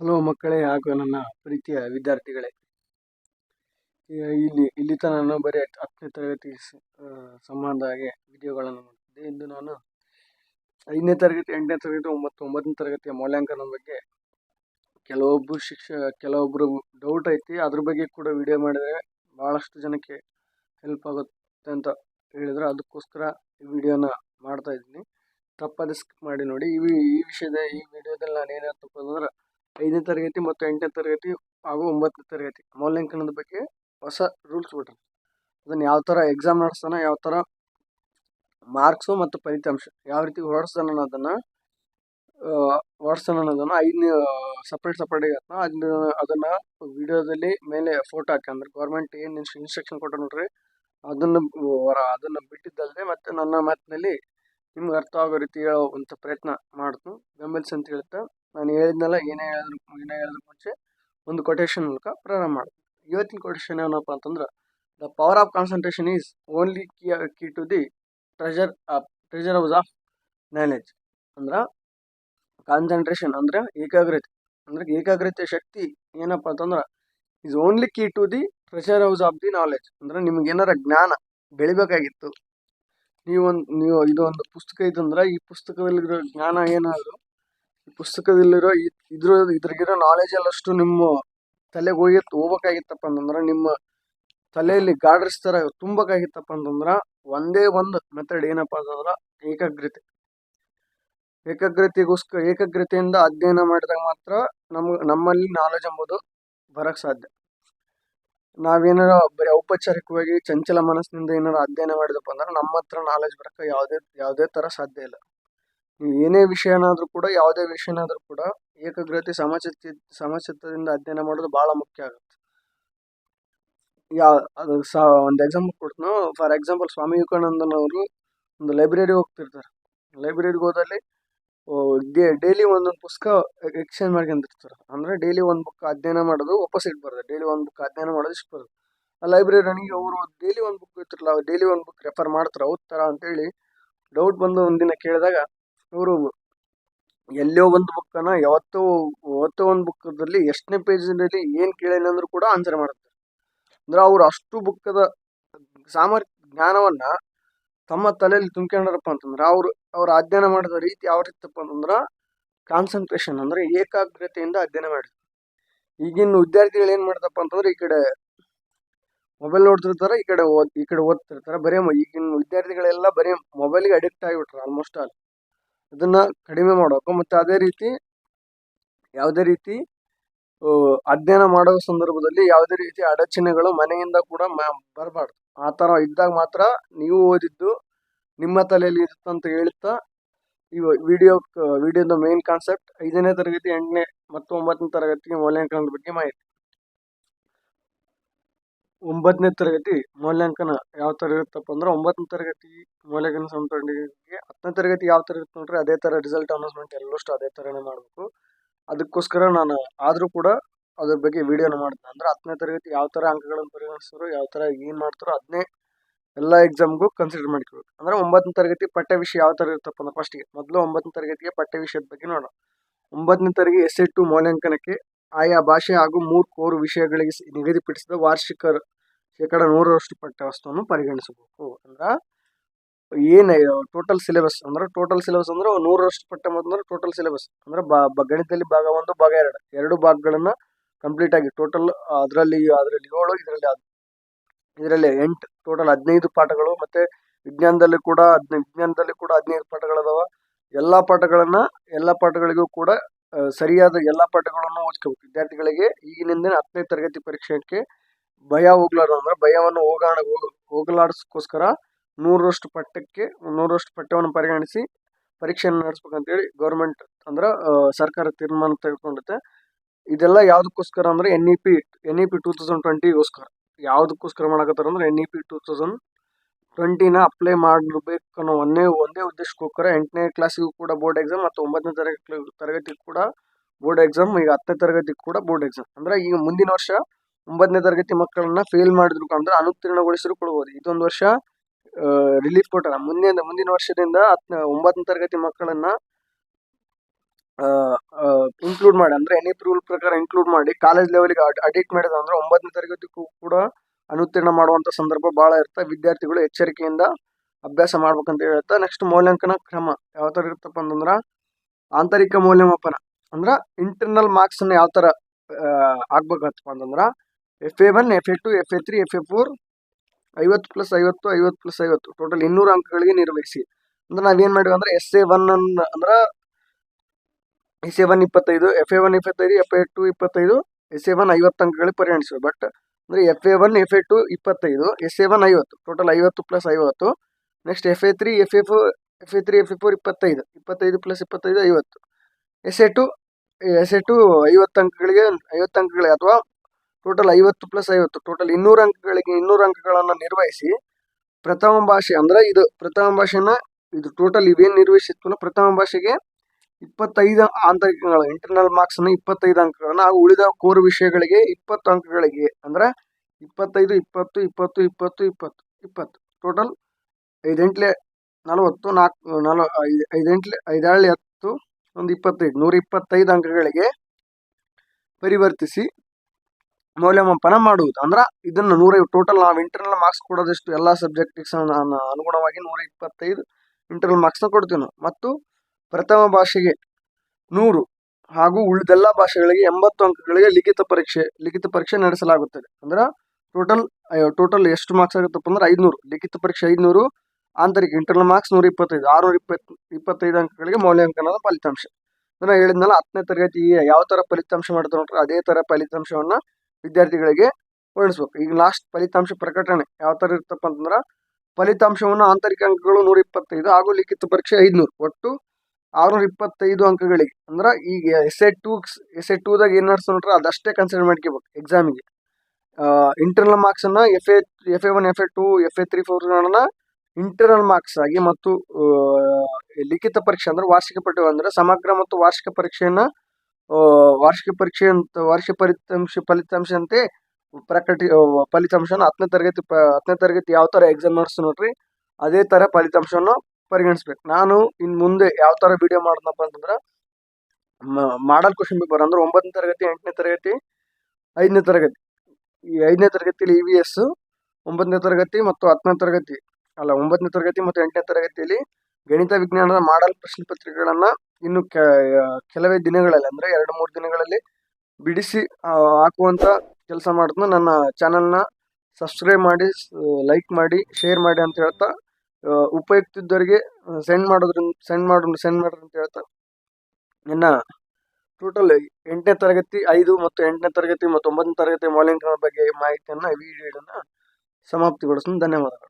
Hello ಮಕ್ಕಳೇ ಹಾಗೂ ನನ್ನ ಪ್ರೀತಿಯ ವಿದ್ಯಾರ್ಥಿಗಳೇ. ಇಲ್ಲಿ ಇಲ್ಲಿ ನಾನು ಬರೀ ಹತ್ತನೇ ತರಗತಿ ಸಂಬಂಧ ಹಾಗೆ ವಿಡಿಯೋಗಳನ್ನು ಮಾಡ್ತಿದ್ದೆ ಇಂದು ನಾನು ಐದನೇ ತರಗತಿ, ಎಂಟನೇ ತರಗತಿ ಒಂಬತ್ತು ಒಂಬತ್ತನೇ ತರಗತಿಯ ಮೌಲ್ಯಾಂಕನ ಬಗ್ಗೆ ಕೆಲವೊಬ್ಬರು ಶಿಕ್ಷ ಕೆಲವೊಬ್ಬರು ಡೌಟ್ ಐತಿ. ಅದ್ರ ಬಗ್ಗೆ ಕೂಡ ವಿಡಿಯೋ ಮಾಡಿದರೆ ಭಾಳಷ್ಟು ಜನಕ್ಕೆ ಹೆಲ್ಪ್ ಆಗುತ್ತೆ ಅಂತ ಹೇಳಿದ್ರು ಅದಕ್ಕೋಸ್ಕರ ಈ ವಿಡಿಯೋನ ಮಾಡ್ತಾ ಇದ್ದೀನಿ. ತಪ್ಪದೆ ಸ್ಕಿಪ್ ಮಾಡಿ ನೋಡಿ. ಈ ಈ ವಿಷಯದ, ಈ ವಿಡಿಯೋದಲ್ಲಿ ನಾನು ಏನು ಹೇಳ್ತಪ್ಪ ಅಂದ್ರೆ ಐದನೇ ತರಗತಿ ಮತ್ತು ಎಂಟನೇ ತರಗತಿ ಹಾಗೂ ಒಂಬತ್ತನೇ ತರಗತಿ ಮೌಲ್ಯಾಂಕನದ ಬಗ್ಗೆ ಹೊಸ ರೂಲ್ಸ್ ಬಿಟ್ರು ಅದನ್ನು ಯಾವ ಥರ ಎಕ್ಸಾಮ್ ನಡೆಸ್ತಾನೆ, ಯಾವ ಥರ ಮಾರ್ಕ್ಸು ಮತ್ತು ಫಲಿತಾಂಶ, ಯಾವ ರೀತಿ ಹೊರಡಿಸ್ತಾನೆ ಅನ್ನೋದನ್ನು ಹೊರಡಿಸ್ತಾನೆ ಅನ್ನೋದನ್ನು ಐದನೇ ಸಪ್ರೇಟ್ ಸಪ್ರೇಟ್ ಹೇಳ್ತಾನೆ ಅದನ್ನ ಅದನ್ನು ವಿಡಿಯೋದಲ್ಲಿ ಮೇಲೆ ಫೋಟೋ ಹಾಕಿ ಅಂದ್ರೆ ಗೌರ್ಮೆಂಟ್ ಏನು ಇನ್ಸ್ಟ್ರಕ್ಷನ್ ಕೊಟ್ಟರು ನೋಡ್ರಿ, ಅದನ್ನು ಹೊರ ಅದನ್ನು ಬಿಟ್ಟಿದ್ದಲ್ಲದೆ ಮತ್ತು ನನ್ನ ಮಾತಿನಲ್ಲಿ ನಿಮ್ಗೆ ಅರ್ಥ ಆಗೋ ರೀತಿ ಹೇಳೋ ಅಂತ ಪ್ರಯತ್ನ ಮಾಡ್ತು. ಬೆಂಬಲಿಸಿ ಅಂತ ಹೇಳ್ತಾ ನಾನು ಹೇಳಿದ್ನಲ್ಲ, ಏನೇ ಹೇಳಿದ್ರು ಏನೇ ಹೇಳಿದ್ರು ಮುಂಚೆ ಒಂದು ಕೊಟೇಶನ್ ಮೂಲಕ ಪ್ರಾರಂಭ ಮಾಡ್ತೀನಿ ಇವತ್ತಿನ ಕೊಟೇಶನ್ ಏನಪ್ಪ ಅಂತಂದ್ರೆ the power of concentration is only key key to the treasure of treasure house of knowledge ಅಂದ್ರೆ ಕಾನ್ಸಂಟ್ರೇಷನ್ ಅಂದ್ರೆ ಏಕಾಗ್ರತೆ. ಅಂದ್ರೆ ಏಕಾಗ್ರತೆ ಶಕ್ತಿ ಏನಪ್ಪ ಅಂತಂದ್ರೆ is only key to the treasure house of the knowledge ಅಂದ್ರೆ ನಿಮ್ಗೆ ಏನಾರ ಜ್ಞಾನ ಬೆಳಿಬೇಕಾಗಿತ್ತು. ನೀವೊಂದು, ನೀವು ಇದು ಒಂದು ಪುಸ್ತಕ ಇದಂದ್ರೆ ಈ ಪುಸ್ತಕದಲ್ಲಿರೋ ಜ್ಞಾನ ಏನಾದ್ರು ಪುಸ್ತಕದಲ್ಲಿರೋ ಇದ್ರ ಇದ್ರಗಿರೋ ನಾಲೆಜ್ ಅಲ್ಲಷ್ಟು ನಿಮ್ಮ ತಲೆಗೆ ಹೋಗಿ ಹೋಗ್ಬೇಕಾಗಿತ್ತಪ್ಪ ಅಂತಂದ್ರೆ ನಿಮ್ಮ ತಲೆಯಲ್ಲಿ ಗಾಡ್ರಿಸ್ ಥರ ತುಂಬಬೇಕಾಗಿತ್ತಪ್ಪ ಅಂತಂದ್ರೆ ಒಂದೇ ಒಂದು ಮೆಥಡ್ ಏನಪ್ಪ ಅಂತಂದ್ರೆ ಏಕಾಗ್ರತೆ. ಏಕಾಗ್ರತೆಗೋಸ್ಕರ, ಏಕಾಗ್ರತೆಯಿಂದ ಅಧ್ಯಯನ ಮಾಡಿದಾಗ ಮಾತ್ರ ನಮ್ ನಮ್ಮಲ್ಲಿ ನಾಲೆಜ್ ಎಂಬುದು ಬರಕ್ ಸಾಧ್ಯ. ನಾವೇನಾರ ಬರೀ ಔಪಚಾರಿಕವಾಗಿ ಚಂಚಲ ಮನಸ್ಸಿನಿಂದ ಏನಾರ ಅಧ್ಯಯನ ಮಾಡಿದಪ್ಪ ಅಂದ್ರೆ ನಮ್ಮ ಹತ್ರ ನಾಲೆಜ್ ಬರಕ್ಕೆ ಯಾವುದೇ ಯಾವುದೇ ತರ ಸಾಧ್ಯ ಇಲ್ಲ. ನೀವು ಏನೇ ವಿಷಯನಾದರೂ ಕೂಡ, ಯಾವುದೇ ವಿಷಯನಾದರೂ ಕೂಡ, ಏಕಾಗ್ರತೆ ಸಮಚಿತ್ತ ಸಮಚಿತ್ತದಿಂದ ಅಧ್ಯಯನ ಮಾಡೋದು ಬಹಳ ಮುಖ್ಯ ಆಗುತ್ತೆ. ಯಾ, ಅದು ಒಂದು ಎಕ್ಸಾಂಪಲ್ ಕೊಡ್ತೀನಿ ಫಾರ್ ಎಕ್ಸಾಂಪಲ್ ಸ್ವಾಮಿ ವಿವೇಕಾನಂದನವರು ಒಂದು ಲೈಬ್ರರಿ ಹೋಗ್ತಿರ್ತಾರೆ. ಲೈಬ್ರರಿಗೆ ಹೋದಲ್ಲಿ ಡೈಲಿ ಒಂದೊಂದು ಪುಸ್ತಕ ಎಕ್ಸ್ಚೇಂಜ್ ಮಾಡ್ಕೊಂಡಿರ್ತಾರೆ ಅಂದ್ರೆ ಡೈಲಿ ಒಂದು ಬುಕ್ ಅಧ್ಯಯನ ಮಾಡೋದು ವಾಪಸ್ ಇಟ್ಬಾರ್ದು. ಬರೋದು ಡೈಲಿ ಒಂದು ಬುಕ್ ಅಧ್ಯಯನ ಮಾಡೋದು ಇಷ್ಟು ಬರೋದು ಆ ಲೈಬ್ರರಿನಿಗೆ ಅವರು ಡೈಲಿ ಒಂದು ಬುಕ್ ಇರ್ತಿರಲ್ಲ ಡೈಲಿ ಒಂದು ಬುಕ್ ರೆಫರ್ ಮಾಡ್ತಾರೆ, ಓದ್ತಾರ ಅಂತೇಳಿ ಡೌಟ್ ಬಂದು ಒಂದಿನ ಕೇಳಿದಾಗ ಅವರು ಎಲ್ಲೋ ಒಂದು ಬುಕ್ಕನ್ನ ಯಾವತ್ತೋ ಯಾವತ್ತೋ ಒಂದು ಬುಕ್ಕದಲ್ಲಿ ಎಷ್ಟನೇ ಪೇಜಿನಲ್ಲಿ ಏನು ಕೇಳೇನಂದ್ರೂ ಕೂಡ ಆನ್ಸರ್ ಮಾಡುತ್ತೆ ಅಂದ್ರೆ ಅವ್ರು ಅಷ್ಟು ಬುಕ್ಕದ ಸಾಮರ್ಥ್ಯ, ಜ್ಞಾನವನ್ನ ತಮ್ಮ ತಲೆಯಲ್ಲಿ ತುಂಬ್ಕೊಂಡಾರಪ್ಪ ಅಂತಂದ್ರೆ ಅವ್ರು, ಅವ್ರ ಅಧ್ಯಯನ ಮಾಡಿದ ರೀತಿ ಯಾವ ರೀತಿಪ್ಪ ಅಂತಂದ್ರೆ ಕಾನ್ಸಂಟ್ರೇಷನ್ ಅಂದ್ರೆ ಏಕಾಗ್ರತೆಯಿಂದ ಅಧ್ಯಯನ ಮಾಡಿದ್ರು. ಈಗಿನ ವಿದ್ಯಾರ್ಥಿಗಳು ಏನ್ ಮಾಡ್ತಪ್ಪ ಅಂತಂದ್ರೆ ಈ ಕಡೆ ಮೊಬೈಲ್ ನೋಡ್ತಿರ್ತಾರೆ, ಈ ಕಡೆ ಓದ್, ಈ ಕಡೆ ಓದ್ತಿರ್ತಾರೆ. ಬರೀ ಈಗಿನ ವಿದ್ಯಾರ್ಥಿಗಳೆಲ್ಲ ಬರೀ ಮೊಬೈಲ್ಗೆ ಅಡಿಕ್ಟ್ ಆಗಿಬಿಟ್ರು ಆಲ್ಮೋಸ್ಟ್ ಆಲ್ ಅದನ್ನ ಕಡಿಮೆ ಮಾಡಬೇಕು ಮತ್ತೆ ಅದೇ ರೀತಿ ಯಾವುದೇ ರೀತಿ ಅಧ್ಯಯನ ಮಾಡೋ ಸಂದರ್ಭದಲ್ಲಿ ಯಾವುದೇ ರೀತಿ ಅಡಚಣೆಗಳು ಮನೆಯಿಂದ ಕೂಡ ಬರಬಾರ್ದು. ಆ ಥರ ಇದ್ದಾಗ ಮಾತ್ರ ನೀವು ಓದಿದ್ದು ನಿಮ್ಮ ತಲೆಯಲ್ಲಿ ಇರುತ್ತಂತ ಹೇಳ್ತಾ ಈ ವಿಡಿಯೋ, ವಿಡಿಯೋದ ಮೇನ್ ಕಾನ್ಸೆಪ್ಟ್ ಐದನೇ ತರಗತಿ, ಎಂಟನೇ ಮತ್ತು ಒಂಬತ್ತನೇ ತರಗತಿ ಮೌಲ್ಯಾಂಕನದ ಬಗ್ಗೆ ಮಾಹಿತಿ. ಒಂಬತ್ತನೇ ತರಗತಿ ಮೌಲ್ಯಾಂಕನ ಯಾವ ಥರ ಇರುತ್ತಪ್ಪ ಅಂದ್ರೆ ಒಂಬತ್ತನೇ ತರಗತಿ ಮೌಲ್ಯಾಂಕನ ಸಂತಂಡಿಗೆ ಹತ್ತನೇ ತರಗತಿ ಯಾವ ಥರ ಇರುತ್ತೆ ನೋಡ್ರಿ, ಅದೇ ಥರ ರಿಸಲ್ಟ್ ಅನೌನ್ಸ್ಮೆಂಟ್ ಎಲ್ಲಷ್ಟು ಅದೇ ಥರನೇ ಮಾಡಬೇಕು. ಅದಕ್ಕೋಸ್ಕರ ನಾನು ಆದರೂ ಕೂಡ ಅದ್ರ ಬಗ್ಗೆ ವಿಡಿಯೋನ ಮಾಡ್ತೀನಿ. ಅಂದ್ರೆ ಹತ್ತನೇ ತರಗತಿ ಯಾವ ಥರ ಅಂಕಗಳನ್ನು ಪರಿಗಣಿಸಿದ್ರು ಯಾವ ಥರ ಏನು ಮಾಡ್ತಾರೋ ಅದನ್ನೇ ಎಲ್ಲ ಎಕ್ಸಾಮ್ಗೂ ಕನ್ಸಿಡರ್ ಮಾಡ್ಕೋಬೇಕು. ಅಂದ್ರೆ ಒಂಬತ್ತನೇ ತರಗತಿ ಪಠ್ಯ ವಿಷಯ ಯಾವ ಥರ ಇರುತ್ತಪ್ಪ ಅಂದ್ರೆ ಫಸ್ಟಿಗೆ ಮೊದಲು ಒಂಬತ್ತನೇ ತರಗತಿಗೆ ಪಠ್ಯ ವಿಷಯದ ಬಗ್ಗೆ ನೋಡೋಣ. ಒಂಬತ್ತನೇ ತರಗತಿ ಎಸ್ ಟು ಮೌಲ್ಯಾಂಕನಕ್ಕೆ ಆಯಾ ಭಾಷೆ ಹಾಗೂ ಮೂರು ಕೋರ್ ವಿಷಯಗಳಿಗೆ ನಿಗದಿಪಡಿಸಿದ ವಾರ್ಷಿಕ ಶೇಕಡ ನೂರರಷ್ಟು ಪಠ್ಯ ವಸ್ತುವನ್ನು ಪರಿಗಣಿಸಬೇಕು. ಅಂದ್ರೆ ಏನು ಟೋಟಲ್ ಸಿಲೆಬಸ್ ಅಂದ್ರೆ ಟೋಟಲ್ ಸಿಲೆಬಸ್ ಅಂದ್ರೆ ನೂರರಷ್ಟು ಪಠ್ಯ ಅಂದ್ರೆ ಟೋಟಲ್ ಸಿಲೆಬಸ್ ಅಂದ್ರೆ ಬಾ ಗಣಿತದಲ್ಲಿ ಭಾಗ ಒಂದು, ಭಾಗ ಎರಡು. ಎರಡು ಭಾಗಗಳನ್ನ ಕಂಪ್ಲೀಟ್ ಆಗಿ ಟೋಟಲ್ ಅದರಲ್ಲಿ ಅದರಲ್ಲಿ ಏಳು, ಇದರಲ್ಲಿ ಇದರಲ್ಲಿ ಎಂಟು ಟೋಟಲ್ ಹದಿನೈದು ಪಾಠಗಳು ಮತ್ತೆ ವಿಜ್ಞಾನದಲ್ಲಿ ಕೂಡ ಹದಿನೈದು ವಿಜ್ಞಾನದಲ್ಲಿ ಕೂಡ ಹದಿನೈದು ಪಾಠಗಳದಾವ. ಎಲ್ಲ ಪಾಠಗಳನ್ನ, ಎಲ್ಲ ಪಾಠಗಳಿಗೂ ಕೂಡ ಸರಿಯಾದ ಎಲ್ಲ ಪಾಠಗಳನ್ನು ಓದ್ಕೋಬೇಕು. ವಿದ್ಯಾರ್ಥಿಗಳಿಗೆ ಈಗಿನಿಂದ ಹತ್ತನೇ ತರಗತಿ ಪರೀಕ್ಷೆಗೆ ಭಯ ಹೋಗ್ಲಾರ ಅಂದ್ರೆ ಭಯವನ್ನು ಹೋಗಾಣ ಹೋಗಲಾಡಿಸ್ಕೋಸ್ಕರ ನೂರರಷ್ಟು ಪಠ್ಯಕ್ಕೆ ನೂರರಷ್ಟು ಪಠ್ಯವನ್ನು ಪರಿಗಣಿಸಿ ಪರೀಕ್ಷೆಯನ್ನು ನಡೆಸ್ಬೇಕಂತೇಳಿ ಗೌರ್ಮೆಂಟ್ ಅಂದ್ರೆ ಸರ್ಕಾರ ತೀರ್ಮಾನ ತೆಗೆದುಕೊಂಡೈತೆ ಇದೆಲ್ಲ ಯಾವುದಕ್ಕೋಸ್ಕರ ಅಂದ್ರೆ N E P N E P two thousand ಟ್ವೆಂಟಿಗೋಸ್ಕರ ಯಾವುದಕ್ಕೋಸ್ಕರ ಮಾಡಕತ್ತಾರ ಅಂದ್ರೆ N E P two thousand ಟ್ವೆಂಟಿನ apply ಮಾಡಬೇಕು ಅನ್ನೋ ಒಂದೇ ಒಂದೇ ಉದ್ದೇಶಕ್ಕೋಸ್ಕರ ಎಂಟನೇ ಕ್ಲಾಸಿಗೂ ಕೂಡ ಬೋರ್ಡ್ ಎಕ್ಸಾಮ್ ಮತ್ತು ಒಂಬತ್ತನೇ ತರಗತಿ, ತರಗತಿಗೂ ಕೂಡ ಬೋರ್ಡ್ ಎಕ್ಸಾಮ್ ಈಗ ಹತ್ತನೇ ತರಗತಿ ಕೂಡ ಬೋರ್ಡ್ ಎಕ್ಸಾಮ್ ಅಂದ್ರೆ ಈಗ ಮುಂದಿನ ವರ್ಷ ಒಂಬತ್ತನೇ ತರಗತಿ ಮಕ್ಕಳನ್ನ ಫೇಲ್ ಮಾಡಿದ್ರು ಅಂದ್ರೆ ಅನುತ್ತೀರ್ಣಗೊಳಿಸಿದ್ರು ಕೊಡ್ಬೋದು ಇದೊಂದು ವರ್ಷ ರಿಲೀಫ್ ಕೊಟ್ಟಲ್ಲ ಮುಂದಿನ ಮುಂದಿನ ವರ್ಷದಿಂದ ಹತ್ತನೇ ಒಂಬತ್ತನೇ ತರಗತಿ ಮಕ್ಕಳನ್ನ ಇನ್ಕ್ಲೂಡ್ ಮಾಡಿ. ಅಂದ್ರೆ ಎನಿ ರೂಲ್ ಪ್ರಕಾರ ಇನ್ಕ್ಲೂಡ್ ಮಾಡಿ. ಕಾಲೇಜ್ ಲೆವೆಲ್ಗೆ ಅಡಿಟ್ ಮಾಡಿದ್ರು ಅಂದ್ರೆ ಒಂಬತ್ತನೇ ತರಗತಿಗೂ ಕೂಡ ಅನುತ್ತೀರ್ಣ ಮಾಡುವಂತ ಸಂದರ್ಭ ಬಹಳ ಇರುತ್ತೆ ವಿದ್ಯಾರ್ಥಿಗಳು ಎಚ್ಚರಿಕೆಯಿಂದ ಅಭ್ಯಾಸ ಮಾಡ್ಬೇಕಂತ ಹೇಳ್ತಾ ನೆಕ್ಸ್ಟ್ ಮೌಲ್ಯಾಂಕನ ಕ್ರಮ ಯಾವ ತರ ಇರುತ್ತಪ್ಪ ಅಂತಂದ್ರ ಆಂತರಿಕ ಮೌಲ್ಯಮಾಪನ ಅಂದ್ರ ಇಂಟರ್ನಲ್ ಮಾರ್ಕ್ಸ್ ಅನ್ನ ಯಾವ ತರ ಆಗ್ಬೇಕಂತಪ್ಪ ಅಂತಂದ್ರ F A one F A two F A three F A four ಐವತ್ತು ಪ್ಲಸ್ ಐವತ್ತು ಐವತ್ತು ಪ್ಲಸ್ ಐವತ್ತು ಟೋಟಲ್ ಇನ್ನೂರು ಅಂಕಗಳಿಗೆ ನಿರ್ವಹಿಸಿ. ಅಂದ್ರೆ ನಾವೇನ್ ಮಾಡಿವಿ ಅಂದ್ರೆ ಎಸ್ ಎ ಒನ್ ಅಂದ್ರ ಎಸ್ ಎ ಒನ್ ಇಪ್ಪತ್ತೈದು ಎಫ್ ಎ ಒನ್ ಇಪ್ಪತ್ತೈದು ಎಫ್ ಎ ಟು ಇಪ್ಪತ್ತೈದು ಎಸ್ ಎ ಒನ್ ಐವತ್ತು ಅಂಕಗಳಿಗೆ ಪರಿಗಣಿಸಿವೆ. ಬಟ್ ಅಂದ್ರೆ F A one F A two ಇಪ್ಪತ್ತೈದು ಎಸ್ ಎ ಒನ್ ಐವತ್ತು ಟೋಟಲ್ ಐವತ್ತು ಪ್ಲಸ್ ಐವತ್ತು. Next F A three F A four F A three F A four ಇಪ್ಪತ್ತೈದು. ಇಪ್ಪತ್ತೈದು ಪ್ಲಸ್ ಇಪ್ಪತ್ತೈದು, ಐವತ್ತು. S A two S A two ಐವತ್ತು ಅಂಕಗಳಿಗೆ ಐವತ್ತು ಅಂಕಗಳಿಗೆ ಅಥವಾ ಟೋಟಲ್ ಐವತ್ತು ಪ್ಲಸ್ ಐವತ್ತು ಟೋಟಲ್ ಇನ್ನೂರು ಅಂಕಗಳಿಗೆ ಇನ್ನೂರು ಅಂಕಗಳನ್ನು ನಿರ್ವಹಿಸಿ ಪ್ರಥಮ ಭಾಷೆ ಅಂದ್ರೆ ಇದು ಪ್ರಥಮ ಭಾಷೆನ ಇದು ಟೋಟಲ್ ಇವೇನು ನಿರ್ವಹಿಸಿತ್ತು ಪ್ರಥಮ ಭಾಷೆಗೆ ಇಪ್ಪತ್ತೈದು ಆಂತರಿಕಗಳು ಇಂಟರ್ನಲ್ ಮಾರ್ಕ್ಸ್ ಅನ್ನು ಇಪ್ಪತ್ತೈದು ಅಂಕಗಳನ್ನ, ಹಾಗೂ ಉಳಿದ ಕೋರ್ ವಿಷಯಗಳಿಗೆ ಇಪ್ಪತ್ತು ಅಂಕಗಳಿಗೆ, ಅಂದ್ರೆ ಇಪ್ಪತ್ತೈದು, ಇಪ್ಪತ್ತು ಇಪ್ಪತ್ತು ಇಪ್ಪತ್ತು ಇಪ್ಪತ್ತು ಇಪ್ಪತ್ತು. ಟೋಟಲ್ ಐದೆಂಟ್ಲೆ ನಲವತ್ತು ನಾಲ್ಕು ನಲ, ಐದು, ಐದೆಂಟ್ಲೆ ಐದಾಳೆ ಹತ್ತು, ಒಂದು ಇಪ್ಪತ್ತೈದು, ನೂರ ಇಪ್ಪತ್ತೈದು ಅಂಕಗಳಿಗೆ ಪರಿವರ್ತಿಸಿ ಮೌಲ್ಯಮಾಪನ ಮಾಡುವುದು. ಅಂದ್ರೆ ಇದನ್ನು ನೂರ ಟೋಟಲ್ ನಾವು ಇಂಟರ್ನಲ್ ಮಾರ್ಕ್ಸ್ ಕೊಡೋದಷ್ಟು ಎಲ್ಲಾ ಸಬ್ಜೆಕ್ಟಿಗೆ ಅನುಗುಣವಾಗಿ ನೂರ ಇಪ್ಪತ್ತೈದು ಇಂಟರ್ನಲ್ ಮಾರ್ಕ್ಸ್ನ ಕೊಡ್ತೀವಿ ನಾವು. ಮತ್ತು ಪ್ರಥಮ ಭಾಷೆಗೆ ನೂರು ಹಾಗೂ ಉಳಿದೆಲ್ಲ ಭಾಷೆಗಳಿಗೆ ಎಂಬತ್ತು ಅಂಕಗಳಿಗೆ ಲಿಖಿತ ಪರೀಕ್ಷೆ ಲಿಖಿತ ಪರೀಕ್ಷೆ ನಡೆಸಲಾಗುತ್ತದೆ. ಅಂದ್ರೆ ಟೋಟಲ್ ಟೋಟಲ್ ಎಷ್ಟು ಮಾರ್ಕ್ಸ್ ಆಗುತ್ತಪ್ಪ ಅಂದ್ರೆ ಐದ್ನೂರು. ಲಿಖಿತ ಪರೀಕ್ಷೆ ಐದ್ನೂರು, ಆಂತರಿಕ ಇಂಟರ್ನಲ್ ಮಾರ್ಕ್ಸ್ ನೂರ ಇಪ್ಪತ್ತೈದು ಆರ್ನೂರ ಇಪ್ಪತ್ತು ಇಪ್ಪತ್ತೈದು ಅಂಕಗಳಿಗೆ ಮೌಲ್ಯಾಂಕನದ ಫಲಿತಾಂಶ. ಅಂದ್ರೆ ಹೇಳಿದ್ನಲ್ಲ ಹತ್ತನೇ ತರಗತಿ ಯಾವ ತರ ಫಲಿತಾಂಶ ಮಾಡಿದ್ರು ನೋಡ್ರಿ, ಅದೇ ತರ ಫಲಿತಾಂಶವನ್ನ ವಿದ್ಯಾರ್ಥಿಗಳಿಗೆ ಹೊರಡಿಸ್ಬೇಕು ಈಗ ಲಾಸ್ಟ್ ಫಲಿತಾಂಶ ಪ್ರಕಟಣೆ ಯಾವ ತರ ಇರ್ತಪ್ಪ ಅಂತಂದ್ರ ಫಲಿತಾಂಶವನ್ನು ಆಂತರಿಕ ಅಂಕಗಳು ನೂರ ಇಪ್ಪತ್ತೈದು ಹಾಗೂ ಲಿಖಿತ ಪರೀಕ್ಷೆ ಐದ್ನೂರು. ಒಟ್ಟು ಆರ್ನೂರ ಇಪ್ಪತ್ತೈದು ಅಂಕಗಳಿಗೆ. ಅಂದ್ರೆ ಈಗ S A two S A ಟೂದಾಗ ಏನು ನಡ್ಸ ನೋಡ್ರಿ ಅದಷ್ಟೇ ಕನ್ಸಿಡರ್ ಮಾಡ್ಕೋಬೇಕು ಎಕ್ಸಾಮಿಗೆ ಇಂಟರ್ನಲ್ ಮಾರ್ಕ್ಸ್ ಅನ್ನ F A F A one F A two F A three four internal marks ಆಗಿ ಮತ್ತು ಲಿಖಿತ ಪರೀಕ್ಷೆ ಅಂದ್ರೆ ವಾರ್ಷಿಕ ಪಠ್ಯ ಅಂದ್ರೆ ಸಮಗ್ರ ಮತ್ತು ವಾರ್ಷಿಕ ಪರೀಕ್ಷೆಯನ್ನ ವಾರ್ಷಿಕ ಪರೀಕ್ಷೆ ಅಂತ, ವಾರ್ಷಿಕ ಫಲಿತಾಂಶ ಫಲಿತಾಂಶಂತೆ ಪ್ರಕಟಿ ಫಲಿತಾಂಶನ ಹತ್ತನೇ ತರಗತಿ ಹತ್ತನೇ ತರಗತಿ ಯಾವ ತರ ಎಕ್ಸಾಮ್ ನಡೆಸ್ತು ನೋಡ್ರಿ, ಅದೇ ತರ ಫಲಿತಾಂಶವನ್ನು ಪರಿಗಣಿಸ್ಬೇಕು. ನಾನು ಇನ್ ಮುಂದೆ ಯಾವ ತರ ವಿಡಿಯೋ ಮಾಡಿದ್ನಪ್ಪ ಅಂತಂದ್ರೆ ಮಾಡಲ್ ಕ್ವಶನ್ ಪೇಪರ್ ಅಂದ್ರೆ ಒಂಬತ್ತನೇ ತರಗತಿ, ಎಂಟನೇ ತರಗತಿ, ಐದನೇ ತರಗತಿ. ಈ ಐದನೇ ತರಗತಿಯಲ್ಲಿ ಇ ವಿ ಎಸ್ ಒಂಬತ್ತನೇ ತರಗತಿ ಮತ್ತು ಹತ್ತನೇ ತರಗತಿ. ಅಲ್ಲ, ಒಂಬತ್ತನೇ ತರಗತಿ ಮತ್ತು ಎಂಟನೇ ತರಗತಿಯಲ್ಲಿ ಗಣಿತ ವಿಜ್ಞಾನದ ಮಾಡಲ್ ಪ್ರಶ್ನೆ ಪತ್ರಿಕೆಗಳನ್ನ ಇನ್ನು ಕೆಲವೇ ದಿನಗಳಲ್ಲಿ, ಅಂದ್ರೆ ಎರಡು ಮೂರು ದಿನಗಳಲ್ಲಿ ಬಿಡಿಸಿ ಹಾಕುವಂತ ಕೆಲಸ ಮಾಡಿದ್ನ ನನ್ನ ಚಾನೆಲ್ನ ಸಬ್ಸ್ಕ್ರೈಬ್ ಮಾಡಿ ಲೈಕ್ ಮಾಡಿ ಶೇರ್ ಮಾಡಿ ಅಂತ ಹೇಳ್ತಾ ಉಪಯುಕ್ತ ಇದ್ದವರಿಗೆ ಸೆಂಡ್ ಮಾಡೋದ್ರಿಂದ ಸೆಂಡ್ ಮಾಡು ಸೆಂಡ್ ಮಾಡ್ರಿ ಅಂತ ಹೇಳ್ತಾ, ಇನ್ನ ಟೋಟಲ್ ಎಂಟನೇ ತರಗತಿ ಐದು ಮತ್ತು ಎಂಟನೇ ತರಗತಿ ಮತ್ತು ಒಂಬತ್ತನೇ ತರಗತಿ ಮೌಲ್ಯಾಂಕನ ಬಗ್ಗೆ ಮಾಹಿತಿಯನ್ನು ವಿಡಿಯೋನ ಸಮಾಪ್ತಿಗೊಳಿಸ್ತೀನಿ. ಧನ್ಯವಾದಗಳು.